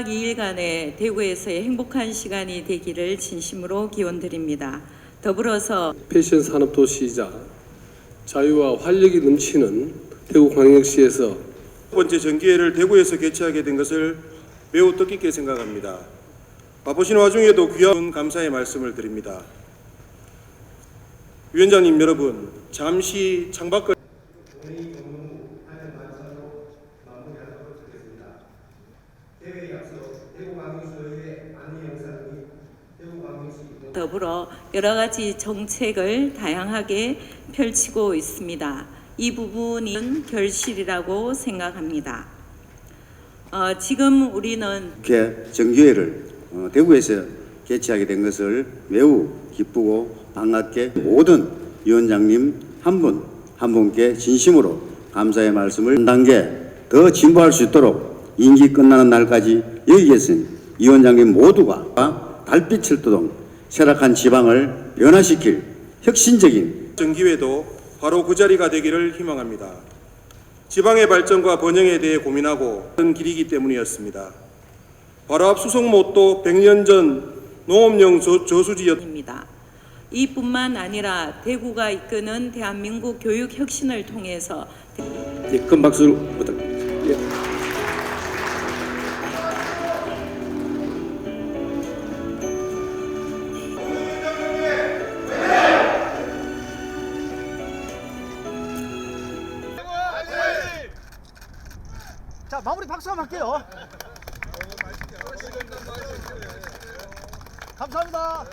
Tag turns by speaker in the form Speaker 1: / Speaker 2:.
Speaker 1: 1박 2일간의 대구에서의 행복한 시간이 되기를 진심으로 기원드립니다. 더불어서
Speaker 2: 패션 산업 도시이자 자유와 활력이 넘치는 대구광역시에서
Speaker 3: 첫 번째 정기회를 대구에서 개최하게 된 것을 매우 뜻깊게 생각합니다. 바쁘신 와중에도 귀한 감사의 말씀을 드립니다. 위원장님 여러분, 잠시 창밖을
Speaker 1: 더불어 여러 가지 정책을 다양하게 펼치고 있습니다. 이 부분은 결실이라고 생각합니다. 어, 지금 우리는
Speaker 4: 국회 정기회를 어, 대구에서 개최하게 된 것을 매우 기쁘고 반갑게 모든 위원장님 한 분한 분께 진심으로 감사의 말씀을 한 단계 더 진보할 수 있도록 임기 끝나는 날까지 여기 계신 위원장님 모두가 달빛을 뜨던 쇠락한 지방을 변화시킬 혁신적인
Speaker 3: 정기회도 바로 그 자리가 되기를 희망합니다. 지방의 발전과 번영에 대해 고민하고 큰 길이기 때문이었습니다. 바로 앞 수송못도 100년 전 농업용 저, 저수지였
Speaker 1: 입니다. 이뿐만 아니라 대구가 이끄는 대한민국 교육 혁신을 통해서
Speaker 2: 예, 큰 박수 부탁드립니다. 예.
Speaker 5: 자 마무리 박수 한번 할게요. 감사합니다.